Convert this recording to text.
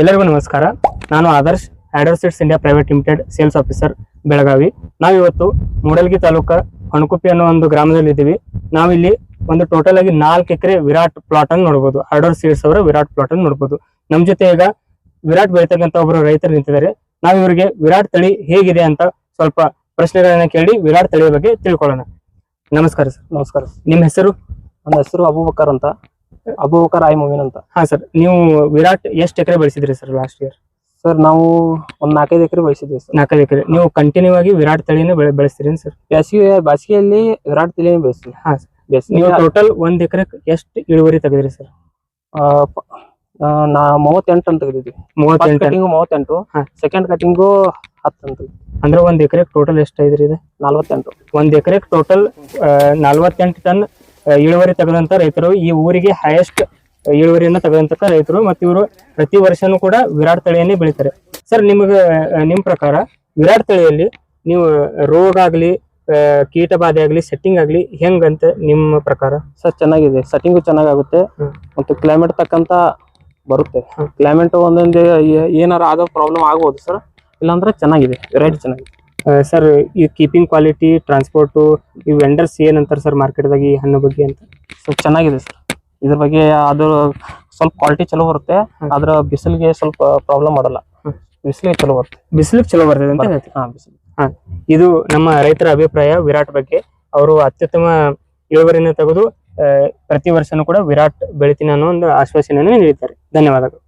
ಎಲ್ಲರಿಗೂ ನಮಸ್ಕಾರ. ನಾನು Adarsh ಆಡೋಸಿಟ್ಸ್ India private limited sales officer Belagavi. ನಾವಿವತ್ತು ಮೂಡಲ್ಗಿ ತಾಲೂಕ ಹಣಕುಪ್ಪಿ ಅನ್ನೋ ಒಂದು ಗ್ರಾಮದಲ್ಲಿ ಇದ್ದೀವಿ. ನಾವಿಲ್ಲಿ ಒಂದು ಟೋಟಲ್ ಆಗಿ ನಾಲ್ಕು ಎಕರೆ ವಿರಾಟ್ ಪ್ಲಾಟ್ ಅನ್ನು ನೋಡಬಹುದು ಆಡೋರ್ ಸೀಡ್ಸ್ ಅವರ ವಿರಾಟ್ ಪ್ಲಾಟ್ ಅನ್ನು ನೋಡಬಹುದು ನಮ್ ಜೊತೆ ಈಗ ವಿರಾಟ್ ಬೆಳಿತಕ್ಕಂತ ಒಬ್ಬರು ರೈತರು ನಿಂತಿದ್ದಾರೆ. ನಾವು ಇವರಿಗೆ ವಿರಾಟ್ ತಳಿ ಹೇಗಿದೆ ಅಂತ ಸ್ವಲ್ಪ ಪ್ರಶ್ನೆಗಳನ್ನ ಕೇಳಿ ವಿರಾಟ್ ತಳಿಯ ಬಗ್ಗೆ ತಿಳ್ಕೊಳ್ಳೋಣ. ನಮಸ್ಕಾರ ಸರ್. ನಮಸ್ಕಾರ ನಿಮ್ಮ ಹೆಸರು? ನನ್ನ ಹೆಸರು ಅಬೂಬಕರ್ ಅಂತ. ಅಬೂಬಕರ್ ಆಯ್ ಮುಮೀನ್ ಅಂತ. ಹಾ ಸರ್ ನೀವು ವಿರಾಟ್ ಎಷ್ಟು ಎಕರೆ ಬೆಳೆಸಿದ್ರಿ ಸರ್ ಲಾಸ್ಟ್ ಇಯರ್ ಸರ್ ನಾವು ಒಂದ್ ನಾಲ್ಕೈದು ಎಕರೆ ಬೆಳೆಸಿದ್ವಿ ಸರ್. ನಾಲ್ಕೈದು ಎಕರೆ. ನೀವು ಕಂಟಿನ್ಯೂ ಆಗಿ ವಿರಾಟ್ ತಳಿನ ಬೆಳೆ ಬೆಳೆಸ್ತೀರಿ ಸರ್? ಬೇಸಿಗೆ ಬೇಸಿಗೆಯಲ್ಲಿ ವಿರಾಟ್ ತಳಿನ ಬೆಳೆಸ್ತೀವಿ. ಹಾ ಬೇಸಿಗೆ ನೀವು ಟೋಟಲ್ ಒಂದ್ ಎಕರೆ ಎಷ್ಟು ಇಳುವರಿ ತೆಗೆದ್ರಿ ಸರ್? ನಾ ಮೂವತ್ತೆಂಟು ಅಂತ ತೆಗೆದಿದ್ವಿ. ಮೂವತ್ತೆಂಟು ಕಟಿಂಗು ಮೂವತ್ತೆಂಟು ಸೆಕೆಂಡ್ ಕಟಿಂಗು ಹತ್ತು ಅಂತ. ಅಂದ್ರೆ ಒಂದ್ ಎಕರೆ ಟೋಟಲ್ ಎಷ್ಟು ಐದ್ರಿ ಇದೆ? ನಲ್ವತ್ತೆಂಟು. ಒಂದ್ ಎಕರೆ ಟೋಟಲ್ ನಲ್ವತ್ತೆಂಟು ಟನ್ ಇಳುವರಿ ತೆಗೆದಂತ ರೈತರು ಈ ಊರಿಗೆ ಹೈಯೆಸ್ಟ್ ಇಳುವರಿಯನ್ನ ತೆಗೆದಂತ ರೈತರು ಮತ್ತು ಇವರು ಪ್ರತಿ ವರ್ಷನೂ ಕೂಡ ವಿರಾಟ್ ತಳಿಯನ್ನೇ ಬೆಳಿತಾರೆ. ಸರ್ ನಿಮಗೆ ನಿಮ್ ಪ್ರಕಾರ ವಿರಾಟ್ ತಳಿಯಲ್ಲಿ ನೀವು ರೋಗ ಆಗ್ಲಿ ಕೀಟ ಬಾಧೆ ಆಗ್ಲಿ ಸೆಟ್ಟಿಂಗ್ ಆಗ್ಲಿ ಹೆಂಗಂತ ನಿಮ್ಮ ಪ್ರಕಾರ? ಸರ್ ಚೆನ್ನಾಗಿದೆ. ಸೆಟ್ಟಿಂಗು ಚೆನ್ನಾಗಾಗುತ್ತೆ. ಆಗುತ್ತೆ ಮತ್ತು ಕ್ಲೈಮೇಟ್ ತಕ್ಕಂತ ಬರುತ್ತೆ. ಕ್ಲೈಮೇಟ್ ಒಂದೊಂದು ಏನಾರು ಆಗೋ ಪ್ರಾಬ್ಲಮ್ ಆಗ್ಬೋದು ಸರ್ ಇಲ್ಲಾಂದ್ರೆ ಚೆನ್ನಾಗಿದೆ. ವೆರೈಟಿ ಚೆನ್ನಾಗಿದೆ. ಸರ್ ಈ ಕೀಪಿಂಗ್ ಕ್ವಾಲಿಟಿ ಟ್ರಾನ್ಸ್ಪೋರ್ಟು ಈ ವೆಂಡರ್ಸ್ ಏನಂತಾರೆ ಸರ್ ಮಾರ್ಕೆಟ್ದಾಗ ಈ ಹಣ್ಣು ಬಗ್ಗೆ ಅಂತ? ಸೊ ಚೆನ್ನಾಗಿದೆ ಸರ್ ಇದ್ರ ಬಗ್ಗೆ ಅದು ಸ್ವಲ್ಪ ಕ್ವಾಲಿಟಿ ಚಲೋ ಬರುತ್ತೆ. ಆದ್ರ ಅದ್ರ ಬಿಸಿಲಿಗೆ ಸ್ವಲ್ಪ ಪ್ರಾಬ್ಲಮ್ ಮಾಡಲ್ಲ. ಬಿಸಿಲಿಗೆ ಚಲೋ ಬರುತ್ತೆ. ಬಿಸಿಲಿಗೆ ಚಲೋ ಬರ್ತದೆ ಅಂತ ಹೇಳ್ತೀವಿ ಹಾ ಬಿಸಿಲು ಇದು ನಮ್ಮ ರೈತರ ಅಭಿಪ್ರಾಯ ವಿರಾಟ್ ಬಗ್ಗೆ. ಅವರು ಅತ್ಯುತ್ತಮ ಇಳುವರಿಯನ್ನು ತೆಗೆದು ಪ್ರತಿ ವರ್ಷನೂ ಕೂಡ ವಿರಾಟ್ ಬೆಳಿತೀನಿ ಅನ್ನೋ ಒಂದು ಆಶ್ವಾಸನೆಯನ್ನು ನೀಡಿದ್ದಾರೆ. ಧನ್ಯವಾದಗಳು.